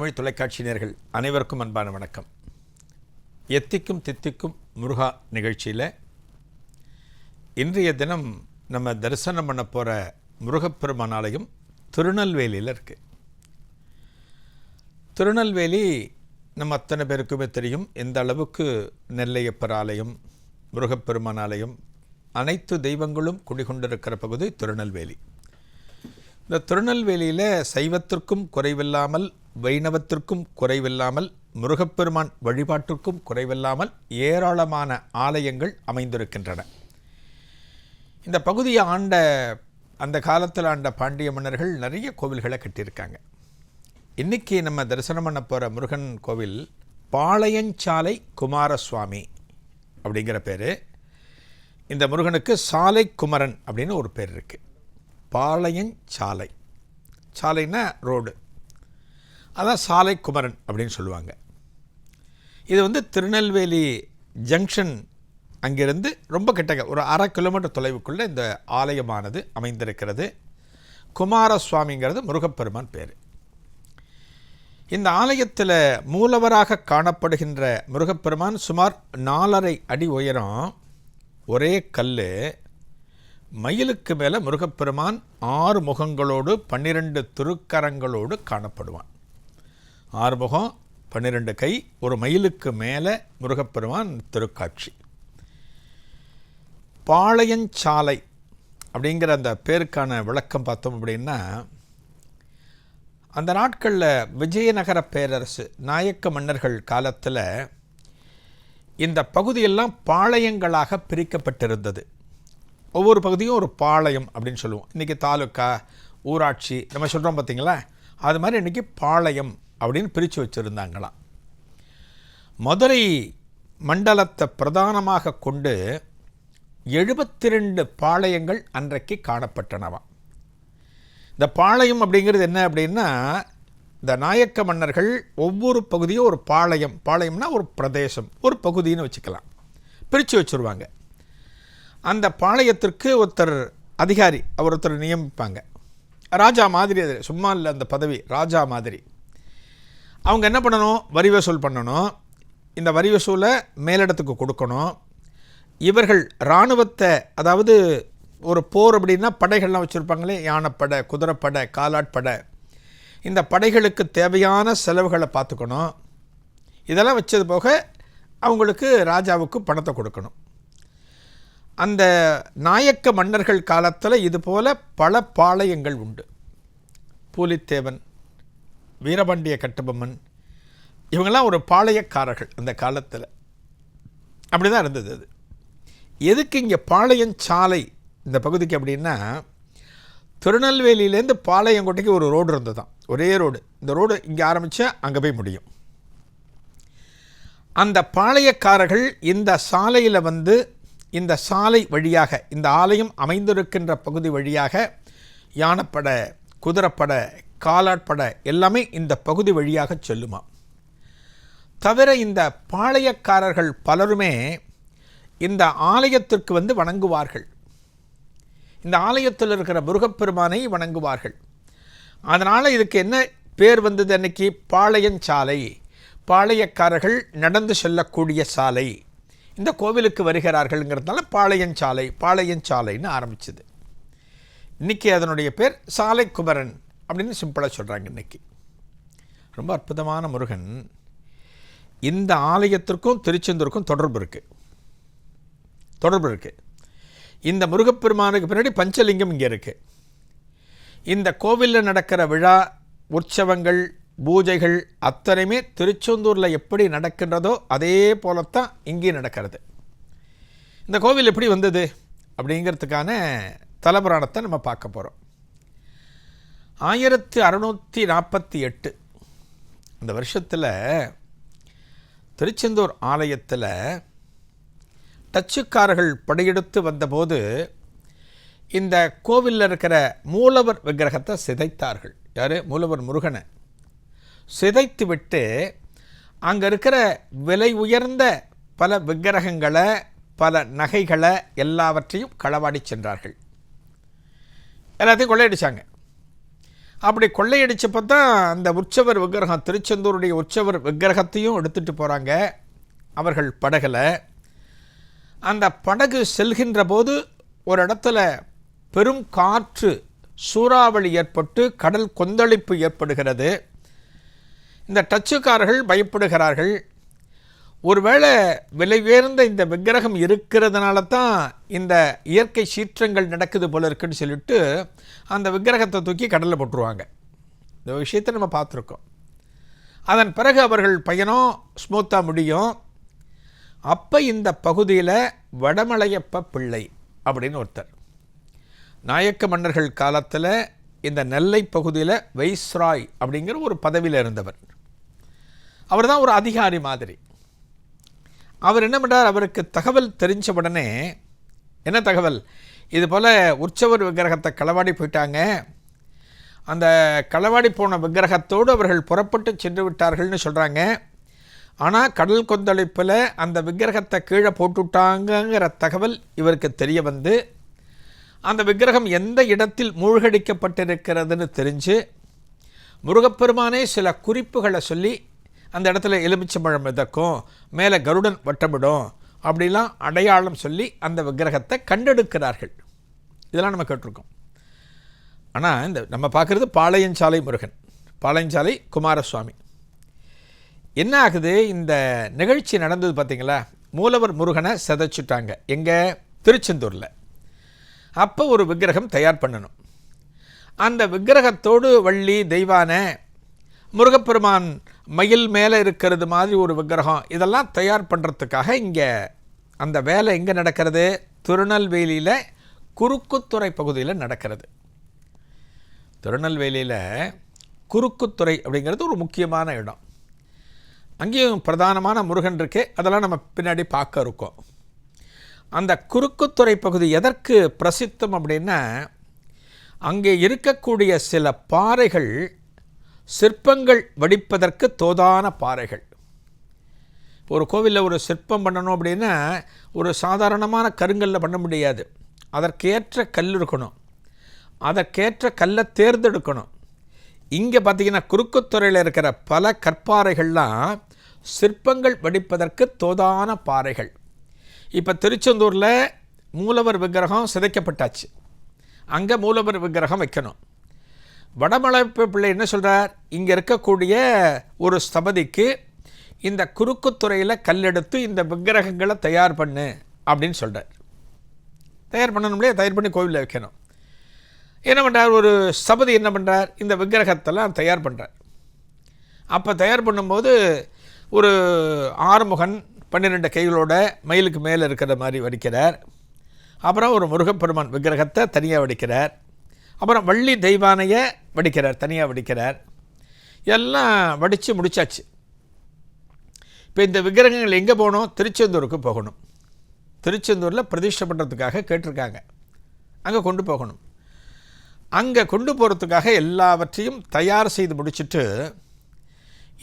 தமிழ் தொலைக்காட்சி நேர்கள் அனைவருக்கும் அன்பான வணக்கம். எத்திக்கும் தித்திக்கும் முருகா நிகழ்ச்சியில் இன்றைய தினம் நம்ம தரிசனம் பண்ண போகிற முருகப்பெருமான் ஆலயம் திருநெல்வேலியில் இருக்குது திருநெல்வேலி நம்ம அத்தனை பேருக்குமே தெரியும். எந்த அளவுக்கு நெல்லையப்பர் ஆலயம் முருகப்பெருமான் ஆலயம் அனைத்து தெய்வங்களும் குடிகொண்டிருக்கிற பகுதி திருநெல்வேலி. இந்த திருநெல்வேலியில் சைவத்திற்கும் குறைவில்லாமல் வைணவத்திற்கும் குறைவில்லாமல் முருகப்பெருமான் வழிபாட்டிற்கும் குறைவில்லாமல் ஏராளமான ஆலயங்கள் அமைந்திருக்கின்றன. இந்த பகுதியை ஆண்ட அந்த காலத்தில் ஆண்ட பாண்டிய மன்னர்கள் நிறைய கோவில்களை கட்டியிருக்காங்க. இன்றைக்கி நம்ம தரிசனம் பண்ண போகிற முருகன் கோவில் பாளையஞ்சாலை குமாரசுவாமி அப்படிங்கிற பேர். இந்த முருகனுக்கு சாலை குமரன் அப்படின்னு ஒரு பேர் இருக்குது பாளையஞ்சாலை. சாலைன்னா ரோடு. அதான் சாலை குமரன் அப்படின்னு சொல்லுவாங்க. இது வந்து திருநெல்வேலி ஜங்ஷன் அங்கிருந்து ரொம்ப கிட்டக்க ஒரு அரை கிலோமீட்டர் தொலைவுக்குள்ளே இந்த ஆலயமானது அமைந்திருக்கிறது. குமாரசுவாமிங்கிறது முருகப்பெருமான் பேர். இந்த ஆலயத்தில் மூலவராக காணப்படுகின்ற முருகப்பெருமான் சுமார் நாலரை அடி உயரம் ஒரே கல் மயிலுக்கு மேலே முருகப்பெருமான் ஆறு முகங்களோடு பன்னிரண்டு திருக்கரங்களோடு காணப்படுவான். ஆறு முகம் பன்னிரெண்டு கை ஒரு மயிலுக்கு மேலே முருகப்பெருமான் திருக்காட்சி. பாளையஞ்சாலை அப்படிங்கிற அந்த பேருக்கான விளக்கம் பார்த்தோம் அப்படின்னா அந்த நாட்களில் விஜயநகர பேரரசு நாயக்க மன்னர்கள் காலத்தில் இந்த பகுதியெல்லாம் பாளையங்களாக பிரிக்கப்பட்டிருந்தது. ஒவ்வொரு பகுதியும் ஒரு பாளையம் அப்படின்னு சொல்லுவோம். இன்றைக்கி தாலுக்கா ஊராட்சி நம்ம சொல்கிறோம் பார்த்தீங்களா அது மாதிரி இன்றைக்கி பாளையம் அப்படின்னு பிரித்து வச்சுருந்தாங்களாம். மதுரை மண்டலத்தை பிரதானமாக கொண்டு எழுபத்தி ரெண்டு பாளையங்கள் அன்றைக்கு காணப்பட்டனவாம் இந்த பாளையம் அப்படிங்கிறது என்ன அப்படின்னா இந்த நாயக்க மன்னர்கள் ஒவ்வொரு பகுதியும் ஒரு பாளையம் பாளையம்னா ஒரு பிரதேசம் ஒரு பகுதின்னு வச்சுக்கலாம். பிரித்து வச்சுருவாங்க. அந்த பாளையத்திற்கு ஒருத்தர் அதிகாரி அவர் ஒருத்தர் நியமிப்பாங்க. ராஜா மாதிரி அது சும்மா இல்லை அந்த பதவி ராஜா மாதிரி. அவங்க என்ன பண்ணணும்? வரி வசூல் பண்ணணும். இந்த வரி வசூலை மேலிடத்துக்கு கொடுக்கணும். இவர்கள் இராணுவத்தை அதாவது ஒரு போர் அப்படின்னா படைகள்லாம் வச்சுருப்பாங்களே யானைப்படை குதிரைப்படை காலாட்படை. இந்த படைகளுக்கு தேவையான செலவுகளை பார்த்துக்கணும். இதெல்லாம் வச்சது போக அவங்களுக்கு ராஜாவுக்கு பணத்தை கொடுக்கணும். அந்த நாயக்க மன்னர்கள் காலத்தில் இதுபோல் பல பாளையங்கள் உண்டு. பூலித்தேவன் வீரபாண்டிய கட்டபொம்மன் இவங்கெல்லாம் ஒரு பாளையக்காரர்கள் அந்த காலத்தில். அப்படி தான் இருந்தது அது. எதுக்கு இங்கே பாளையம் சாலை இந்த பகுதிக்கு அப்படின்னா திருநெல்வேலியிலேருந்து பாளையங்கோட்டைக்கு ஒரு ரோடு இருந்தது தான் ஒரே ரோடு. இந்த ரோடு இங்கே ஆரம்பித்தா அங்கே போய் முடியும். அந்த பாளையக்காரர்கள் இந்த சாலையில் வந்து இந்த சாலை வழியாக இந்த ஆலயம் அமைந்திருக்கின்ற பகுதி வழியாக யானைப்பட குதிரைப்பட காலாட்பட எல்லாமே இந்த பகுதி வழியாக செல்லுமா? தவிர இந்த பாளையக்காரர்கள் பலருமே இந்த ஆலயத்திற்கு வந்து வணங்குவார்கள். இந்த ஆலயத்தில் இருக்கிற முருகப்பெருமானை வணங்குவார்கள். அதனால் இதுக்கு என்ன பேர் வந்தது அன்னைக்கு? பாளையஞ்சாலை பாளையக்காரர்கள் நடந்து செல்லக்கூடிய சாலை. இந்த கோவிலுக்கு வருகிறார்கள்ங்கிறதுனால பாளையஞ்சாலை பாளையஞ்சாலைன்னு ஆரம்பிச்சது. இன்றைக்கி அதனுடைய பேர் சாலை குமரன் அப்படின்னு சிம்பிளாக சொல்கிறாங்க இன்றைக்கி ரொம்ப அற்புதமான முருகன். இந்த ஆலயத்திற்கும் திருச்செந்தூருக்கும் தொடர்பு இருக்குது தொடர்பு இருக்குது இந்த முருகப்பெருமானுக்கு பின்னாடி பஞ்சலிங்கம் இங்கே இருக்குது இந்த கோவிலில் நடக்கிற விழா உற்சவங்கள் பூஜைகள் அத்தனையுமே திருச்செந்தூரில் எப்படி நடக்கின்றதோ அதே போலத்தான் இங்கேயும் நடக்கிறது. இந்த கோவில் எப்படி வந்தது அப்படிங்கிறதுக்கான தலபுராணத்தை நம்ம பார்க்க போகிறோம் ஆயிரத்தி அறநூற்றி நாற்பத்தி எட்டு. அந்த வருஷத்தில் திருச்செந்தூர் ஆலயத்தில் டச்சுக்காரர்கள் படையெடுத்து வந்தபோது இந்த கோவிலில் இருக்கிற மூலவர் விக்கிரகத்தை சிதைத்தார்கள். யார்? மூலவர் முருகனை. சிதைத்து விட்டு அங்கே இருக்கிற விலை உயர்ந்த பல விக்கிரகங்களை பல நகைகளை எல்லாவற்றையும் களவாடி சென்றார்கள். எல்லாத்தையும் கொள்ளையடித்தாங்க அப்படி கொள்ளையடிச்சப்போ தான் அந்த உற்சவர் விக்கிரகம் திருச்செந்தூருடைய உற்சவர் விக்கிரகத்தையும் எடுத்துகிட்டு போகிறாங்க அவர்கள் படகில். அந்த படகு செல்கின்ற போது ஒரு இடத்துல பெரும் காற்று சூறாவளி ஏற்பட்டு கடல் கொந்தளிப்பு ஏற்படுகிறது. இந்த டச்சுக்காரர்கள் பயப்படுகிறார்கள். ஒருவேளை விலை உயர்ந்த இந்த விக்கிரகம் இருக்கிறதுனால தான் இந்த இயற்கை சீற்றங்கள் நடக்குது போல இருக்குன்னு சொல்லிட்டு அந்த விக்கிரகத்தை தூக்கி கடலில் போட்டுருவாங்க. இந்த விஷயத்தை நம்ம பார்த்துருக்கோம். அதன் பிறகு அவர்கள் பயணம் ஸ்மூத்தாக முடியும். அப்போ இந்த பகுதியில் வடமலையப்ப பிள்ளை அப்படின்னு ஒருத்தர். நாயக்க மன்னர்கள் காலத்தில் இந்த நெல்லை பகுதியில் வைஸ்ராய் அப்படிங்கிற ஒரு பதவியில் இருந்தவர். அவர் தான் ஒரு அதிகாரி மாதிரி. அவர் என்ன பண்ணார் அவருக்கு தகவல் தெரிஞ்ச உடனே என்ன தகவல்? இது போல் உற்சவர் விக்கிரகத்தை களவாடி போயிட்டாங்க. அந்த களவாடி போன விக்கிரகத்தோடு அவர்கள் புறப்பட்டு சென்று விட்டார்கள்னு சொல்கிறாங்க ஆனால் கடல் கொந்தளிப்பில் அந்த விக்கிரகத்தை கீழே போட்டுவிட்டாங்கங்கிற தகவல் இவருக்கு தெரிய வந்து அந்த விக்கிரகம் எந்த இடத்தில் மூழ்கடிக்கப்பட்டிருக்கிறதுன்னு தெரிஞ்சு முருகப்பெருமானே சில குறிப்புகளை சொல்லி அந்த இடத்துல எலுமிச்சம்பழம் மிதக்கும் மேலே கருடன் வட்டமிடும் அப்படிலாம் அடையாளம் சொல்லி அந்த விக்கிரகத்தை கண்டெடுக்கிறார்கள். இதெல்லாம் நம்ம கேட்டிருக்கோம். ஆனால் இந்த நம்ம பார்க்குறது பாளையஞ்சாலை முருகன் பாளையஞ்சாலை குமாரசுவாமி. என்ன ஆகுது? இந்த நிகழ்ச்சி நடந்தது பார்த்தீங்களா? மூலவர் முருகனை செதைச்சிட்டாங்க. எங்கே? திருச்செந்தூரில். அப்போ ஒரு விக்கிரகம் தயார் பண்ணணும். அந்த விக்கிரகத்தோடு வள்ளி தெய்வான முருகப்பெருமான் மயில் மேலே இருக்கிறது மாதிரி ஒரு விக்கிரகம். இதெல்லாம் தயார் பண்ணுறதுக்காக இங்கே அந்த வேலை எங்கே நடக்கிறது? திருநெல்வேலியில் குறுக்குத்துறை பகுதியில் நடக்கிறது. திருநெல்வேலியில் குறுக்குத்துறை அப்படிங்கிறது ஒரு முக்கியமான இடம். அங்கேயும் பிரதானமான முருகன் இருக்கு. அதெல்லாம் நம்ம பின்னாடி பார்க்க இருக்கோம். அந்த குறுக்குத்துறை பகுதி எதற்கு பிரசித்தம் அப்படின்னா அங்கே இருக்கக்கூடிய சில பாறைகள் சிற்பங்கள் வடிப்பதற்கு தோதான பாறைகள். ஒரு கோவிலில் ஒரு சிற்பம் பண்ணணும் அப்படின்னா ஒரு சாதாரணமான கருங்கல்ல பண்ண முடியாது. அதற்கேற்ற கல் இருக்கணும். அதற்கேற்ற கல்லை தேர்ந்தெடுக்கணும். இங்கே பார்த்தீங்கன்னா குறுக்குத்துறையில் இருக்கிற பல கற்பாறைகள்லாம் சிற்பங்கள் வடிப்பதற்கு தோதான பாறைகள். இப்போ திருச்செந்தூரில் மூலவர் விக்கிரகம் சிதைக்கப்பட்டாச்சு. அங்கே மூலவர் விக்கிரகம் வைக்கணும். வடமலைப்பு பிள்ளை என்ன சொல்கிறார் இங்கே இருக்கக்கூடிய ஒரு ஸ்தபதிக்கு இந்த குறுக்குத்துறையில் கல்லெடுத்து இந்த விக்கிரகங்களை தயார் பண்ணு அப்படின்னு சொல்கிறார் தயார் பண்ணணும்லையே தயார் பண்ணி கோவிலில் வைக்கணும். என்ன பண்ணுறார் ஒரு ஸ்தபதி என்ன பண்ணுறார் இந்த விக்கிரகத்தெல்லாம் தயார் பண்ணுறார் அப்போ தயார் பண்ணும்போது ஒரு ஆறுமுகன் பன்னிரெண்டு கைகளோட மயிலுக்கு மேலே இருக்கிற மாதிரி வடிக்கிறார். அப்புறம் ஒரு முருகப்பெருமான் விக்கிரகத்தை தனியாக வடிக்கிறார். அப்புறம் வள்ளி தெய்வானையை வடிக்கிறார் தனியாக வடிக்கிறார். எல்லாம் வடித்து முடிச்சாச்சு. இப்போ இந்த விக்கிரகங்கள் எங்கே போகணும்? திருச்செந்தூருக்கு போகணும். திருச்செந்தூரில் பிரதிஷ்டை பண்ணுறதுக்காக கேட்டிருக்காங்க. அங்கே கொண்டு போகணும். அங்கே கொண்டு போகிறதுக்காக எல்லாவற்றையும் தயார் செய்து முடிச்சுட்டு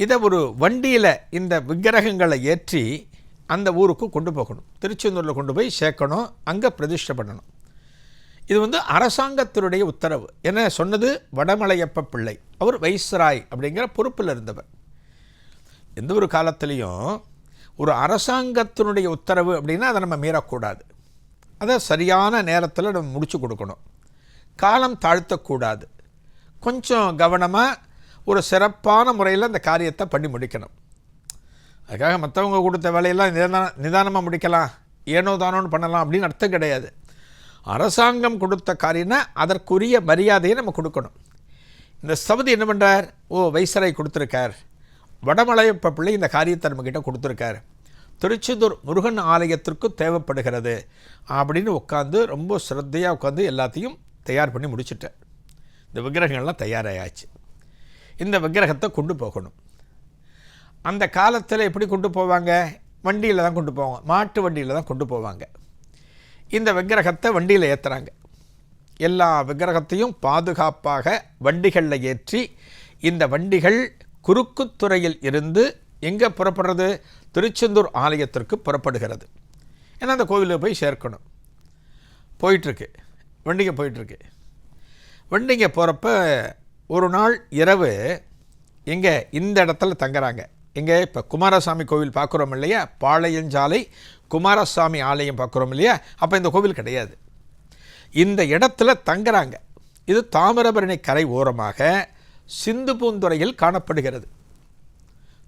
இதை ஒரு வண்டியில் இந்த விக்கிரகங்களை ஏற்றி அந்த ஊருக்கு கொண்டு போகணும். திருச்செந்தூரில் கொண்டு போய் சேர்க்கணும். அங்கே பிரதிஷ்டை பண்ணணும். இது வந்து அரசாங்கத்தினுடைய உத்தரவு. என்ன சொன்னது? வடமலையப்ப பிள்ளை. அவர் வைஸ்ராய் அப்படிங்கிற பொறுப்பில் இருந்தவர். எந்த ஒரு காலத்திலையும் ஒரு அரசாங்கத்தினுடைய உத்தரவு அப்படின்னா அதை நம்ம மீறக்கூடாது. அதை சரியான நேரத்தில் நம்ம முடிச்சு கொடுக்கணும். காலம் தாழ்த்தக்கூடாது. கொஞ்சம் கவனமாக ஒரு சிறப்பான முறையில் அந்த காரியத்தை பண்ணி முடிக்கணும். அதுக்காக மற்றவங்க கொடுத்த வேலையெல்லாம் நிதான நிதானமாக முடிக்கலாம். ஏனோ தானோன்னு பண்ணலாம் அப்படின்னு அர்த்தம் கிடையாது. அரசாங்கம் கொடுத்த காரியம்னா அதற்குரிய மரியாதையை நம்ம கொடுக்கணும். இந்த ஸ்தபதி என்ன பண்ணுறார் ஓ வைசரை கொடுத்துருக்கார். வடமலையப்ப பிள்ளை இந்த காரியத்தை நம்மக்கிட்ட கொடுத்துருக்கார். திருச்செந்தூர் முருகன் ஆலயத்திற்கு தேவைப்படுகிறது அப்படின்னு உட்காந்து ரொம்ப சிரத்தையாக உட்காந்து எல்லாத்தையும் தயார் பண்ணி முடிச்சுட்டார். இந்த விக்கிரகங்கள்லாம் தயாராகியாச்சு இந்த விக்கிரகத்தை கொண்டு போகணும். அந்த காலத்தில் எப்படி கொண்டு போவாங்க? வண்டியில் தான் கொண்டு போவாங்க. மாட்டு வண்டியில் தான் கொண்டு போவாங்க. இந்த விக்கிரகத்தை வண்டியில் ஏற்றுறாங்க எல்லா விக்கிரகத்தையும் பாதுகாப்பாக வண்டிகளில் ஏற்றி இந்த வண்டிகள் குறுக்குத்துறையில் இருந்து எங்கே புறப்படுறது? திருச்செந்தூர் ஆலயத்திற்கு புறப்படுகிறது. ஏன்னா அந்த கோவிலில் போய் சேர்க்கணும். போயிட்டுருக்கு. வண்டிங்க போயிட்டுருக்கு. வண்டிங்க போகிறப்ப ஒரு நாள் இரவு எங்கே இந்த இடத்துல தங்குறாங்க. எங்கே? இப்போ குமாரசாமி கோவில் பார்க்குறோம் இல்லையா? பாளையஞ்சாலை குமாரசாமி ஆலயம் பார்க்குறோம் இல்லையா? அப்போ இந்த கோவில் கிடையாது. இந்த இடத்துல தங்குறாங்க. இது தாமிரபரணி கரை ஓரமாக சிந்து பூந்துறையில் காணப்படுகிறது.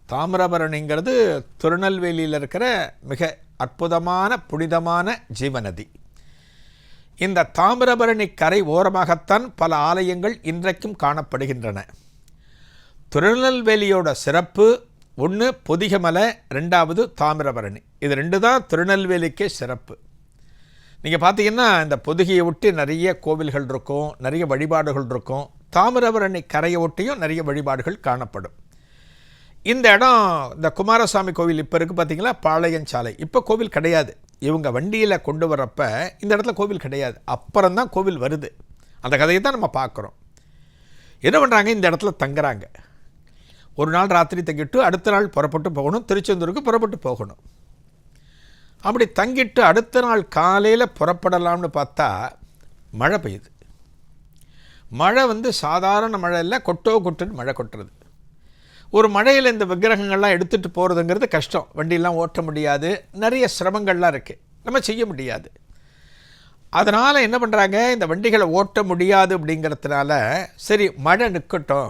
தாமிரபரணிங்கிறது திருநெல்வேலியில் இருக்கிற மிக அற்புதமான புனிதமான ஜீவநதி. இந்த தாமிரபரணி கரை ஓரமாகத்தான் பல ஆலயங்கள் இன்றைக்கும் காணப்படுகின்றன. திருநெல்வேலியோட சிறப்பு ஒன்று பொதிகமலை ரெண்டாவது தாமிரபரணி. இது ரெண்டு தான் திருநெல்வேலிக்கே சிறப்பு. நீங்கள் பார்த்தீங்கன்னா இந்த பொதுகையை ஒட்டி நிறைய கோவில்கள் இருக்கும் நிறைய வழிபாடுகள் இருக்கும். தாமிரபரணி கரையை ஒட்டியும் நிறைய வழிபாடுகள் காணப்படும். இந்த இடம் இந்த குமாரசாமி கோவில் இப்போ இருக்குது பார்த்தீங்களா பாளையஞ்சாலை இப்போ கோவில் கிடையாது. இவங்க வண்டியில் கொண்டு வரப்ப இந்த இடத்துல கோவில் கிடையாது. அப்புறம் தான் கோவில் வருது. அந்த கதையை தான் நம்ம பார்க்குறோம். என்ன பண்ணுறாங்க இந்த இடத்துல தங்குறாங்க. ஒரு நாள் ராத்திரி தங்கிட்டு அடுத்த நாள் புறப்பட்டு போகணும். திருச்செந்தூருக்கு புறப்பட்டு போகணும். அப்படி தங்கிட்டு அடுத்த நாள் காலையில் புறப்படலாம்னு பார்த்தா மழை பெய்யுது. மழை வந்து சாதாரண மழை இல்லை கொட்டோ கொட்டுன்னு மழை கொட்டுறது. ஒரு மழையில் இந்த விக்கிரகங்கள்லாம் எடுத்துகிட்டு போகிறதுங்கிறது கஷ்டம். வண்டியெல்லாம் ஓட்ட முடியாது. நிறைய சிரமங்கள்லாம் இருக்குது நம்ம செய்ய முடியாது. அதனால் என்ன பண்ணுறாங்க இந்த வண்டிகளை ஓட்ட முடியாது அப்படிங்கிறதுனால சரி மழை நிற்கட்டும்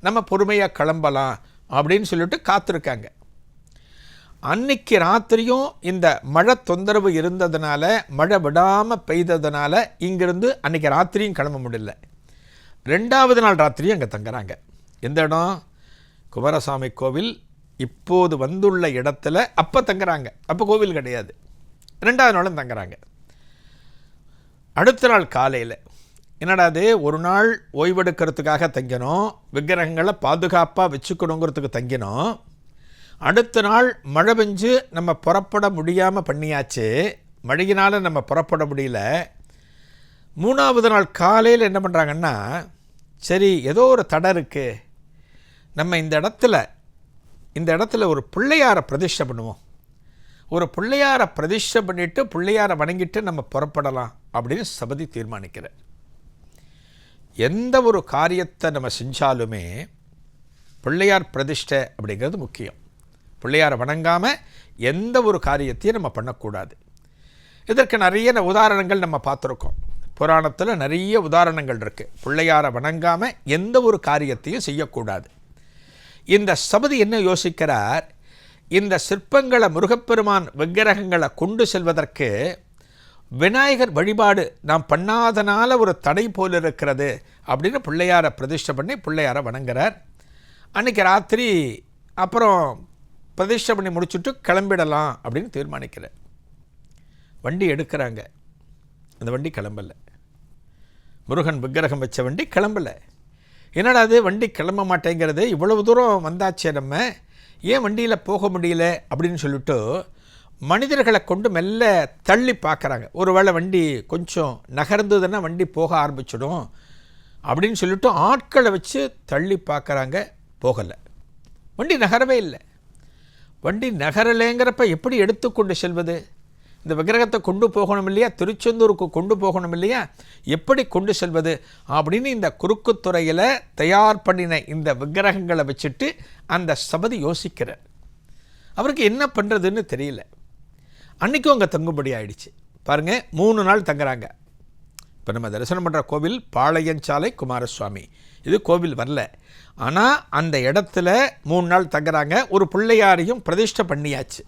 நம்ம பொறுமையாக கிளம்பலாம் அப்படின்னு சொல்லிட்டு காத்திருக்காங்க. அன்னைக்கு ராத்திரியும் இந்த மழை தொந்தரவு இருந்ததுனால மழை விடாமல் பெய்ததுனால இங்கேருந்து அன்னைக்கு ராத்திரியும் கிளம்ப முடியல. ரெண்டாவது நாள் ராத்திரியும் அங்கே தங்குறாங்க. எந்த இடம்? குமாரசாமி கோவில் இப்போது வந்துள்ள இடத்துல அப்போ தங்குறாங்க. அப்போ கோவில் கிடையாது. ரெண்டாவது நாளும் தங்குறாங்க. அடுத்த நாள் காலையில் என்னடா அது? ஒரு நாள் ஓய்வெடுக்கிறதுக்காக தங்கினோம். விக்கிரகங்களை பாதுகாப்பாக வச்சுக்கணுங்கிறதுக்கு தங்கினோம். அடுத்த நாள் மழை பெஞ்சு நம்ம புறப்பட முடியாமல் பண்ணியாச்சு. மழையினால் நம்ம புறப்பட முடியல. மூணாவது நாள் காலையில் என்ன பண்ணுறாங்கன்னா சரி ஏதோ ஒரு தடை இருக்குது நம்ம இந்த இடத்துல இந்த இடத்துல ஒரு பிள்ளையாரை பிரதிஷ்டை பண்ணுவோம். ஒரு பிள்ளையாரை பிரதிஷ்டை பண்ணிவிட்டு பிள்ளையாரை வணங்கிட்டு நம்ம புறப்படலாம் அப்படின்னு சபதி தீர்மானிக்கிறார். எந்த ஒரு காரியத்தை நம்ம செஞ்சாலுமே பிள்ளையார் பிரதிஷ்டை அப்படிங்கிறது முக்கியம். பிள்ளையாரை வணங்காமல் எந்த ஒரு காரியத்தையும் நம்ம பண்ணக்கூடாது. இதற்கு நிறைய உதாரணங்கள் நம்ம பார்த்துருக்கோம். புராணத்தில் நிறைய உதாரணங்கள் இருக்குது பிள்ளையாரை வணங்காமல் எந்த ஒரு காரியத்தையும் செய்யக்கூடாது. இந்த சபதி என்ன யோசிக்கிறார்? இந்த சிற்பங்களை முருகப்பெருமான் விக்கிரகங்களை கொண்டு செல்வதற்கு விநாயகர் வழிபாடு நாம் பண்ணாதனால ஒரு தடை போல் இருக்கிறது அப்படின்னு பிள்ளையாரை பிரதிஷ்டை பண்ணி பிள்ளையாரை வணங்குறார். அன்றைக்கி ராத்திரி அப்புறம் பிரதிஷ்டை பண்ணி முடிச்சுட்டு கிளம்பிடலாம் அப்படின்னு தீர்மானிக்கிறார். வண்டி எடுக்கிறாங்க. அந்த வண்டி கிளம்பலை. முருகன் விக்கிரகம் வச்ச வண்டி கிளம்பலை. என்னடா அது வண்டி கிளம்ப மாட்டேங்கிறது? இவ்வளவு தூரம் வந்தாச்சே நம்ம. ஏன் வண்டியில் போக முடியல? அப்படின்னு சொல்லிட்டு மனிதர்களை கொண்டு மெல்ல தள்ளி பார்க்குறாங்க. ஒருவேளை வண்டி கொஞ்சம் நகர்ந்ததுன்னா வண்டி போக ஆரம்பிச்சிடும் அப்படின்னு சொல்லிட்டு ஆட்களை வச்சு தள்ளி பார்க்குறாங்க. போகலை. வண்டி நகரவே இல்லை. வண்டி நகரலைங்கிறப்ப எப்படி எடுத்துக்கொண்டு செல்வது? இந்த விக்கிரகத்தை கொண்டு போகணும் இல்லையா? திருச்செந்தூருக்கு கொண்டு போகணும் இல்லையா? எப்படி கொண்டு செல்வது? அப்படின்னு இந்த குறுக்குத்துறையில் தயார் பண்ணின இந்த விக்கிரகங்களை வச்சுட்டு அந்த சபதி யோசிக்கிறார். அவருக்கு என்ன பண்ணுறதுன்னு தெரியல. அன்றைக்கும் அங்கே தங்கும்படி ஆயிடுச்சு. பாருங்கள் மூணு நாள் தங்குறாங்க. இப்போ நம்ம தரிசனம் பண்ணுற கோவில் பாளையஞ்சாலை குமாரசுவாமி. இது கோவில் வரல. ஆனால் அந்த இடத்துல மூணு நாள் தங்குறாங்க. ஒரு பிள்ளையாரையும் பிரதிஷ்டை பண்ணியாச்சு.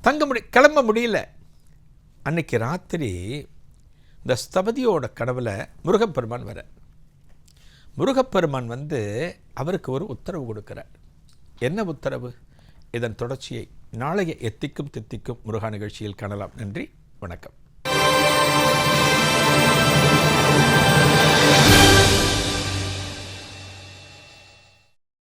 தங்க முடி கிளம்ப முடியல. அன்னைக்கு ராத்திரி இந்த ஸ்தபதியோட கடவுளை முருகப்பெருமான் வர. முருகப்பெருமான் வந்து அவருக்கு ஒரு உத்தரவு கொடுக்குறார். என்ன உத்தரவு? இதன் தொடர்ச்சியை. நாளைய எத்திக்கும் தித்திக்கும் முருகா நிகழ்ச்சியில் காணலாம். நன்றி. வணக்கம்.